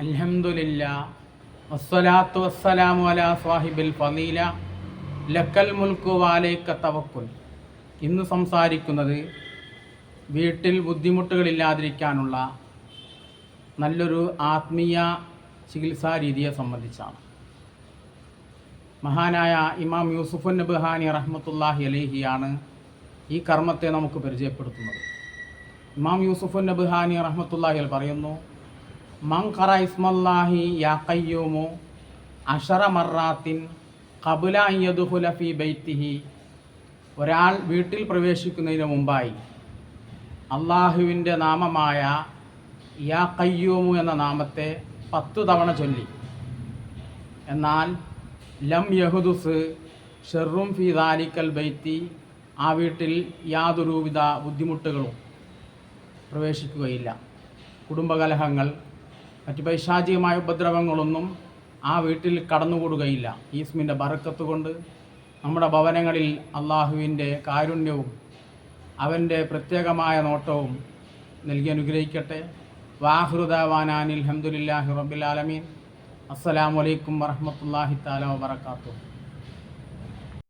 അൽഹംദുലില്ല വസ്സലാത്തു വസ്സലാമു അലാ സ്വാഹിബിൽ ഫലീല ലക്കൽ മുൽക്കു വാലേക്ക തവക്കുൽ. ഇന്ന് സംസാരിക്കുന്നത് വീട്ടിൽ ബുദ്ധിമുട്ടുകളില്ലാതിരിക്കാനുള്ള നല്ലൊരു ആത്മീയ ചികിത്സാ രീതിയെ സംബന്ധിച്ചാണ്. മഹാനായ ഇമാം യൂസുഫുൻ നബ്ഹാനി റഹ്മത്തുല്ലാഹി അലേഹിയാണ് ഈ കർമ്മത്തെ നമുക്ക് പരിചയപ്പെടുത്തുന്നത്. ഇമാം യൂസുഫുൻ നബ്ഹാനി അൽ പറയുന്നു മൻ ഖറ ഇസ്മല്ലാഹി യാ ഖയ്യൂമു അഷറ മറാത്തിൻ കബുല അൻ ഫീ ബൈത്തിഹി. ഒരാൾ വീട്ടിൽ പ്രവേശിക്കുന്നതിന് മുമ്പായി അള്ളാഹുവിന്റെ നാമമായ യാ കയ്യൂമു എന്ന നാമത്തെ പത്ത് തവണ ചൊല്ലി. എന്നാൽ ലം യഹുദുസ് ഷെറും ഫി ദാലിക്കൽ ബൈത്തി ആ വീട്ടിൽ യാതൊരുവിധ ബുദ്ധിമുട്ടുകളും പ്രവേശിക്കുകയില്ല. കുടുംബകലഹങ്ങൾ മറ്റ് പൈശാചികമായ ഉപദ്രവങ്ങളൊന്നും ആ വീട്ടിൽ കടന്നുകൂടുകയില്ല. ഈസ്മിന്റെ ബറക്കത്ത് കൊണ്ട് നമ്മുടെ ഭവനങ്ങളിൽ അള്ളാഹുവിന്റെ കാരുണ്യവും അവന്റെ പ്രത്യേകമായ നോട്ടവും നൽകി അനുഗ്രഹിക്കട്ടെ. വാഹൃദാവാനാനിൽ അഹമ്മദില്ലാഹി റബ്ബിൽ ആലമീൻ. അസ്സലാമു അലൈക്കും വറഹ്മത്തുള്ളാഹി തആല വബറകാതുഹു.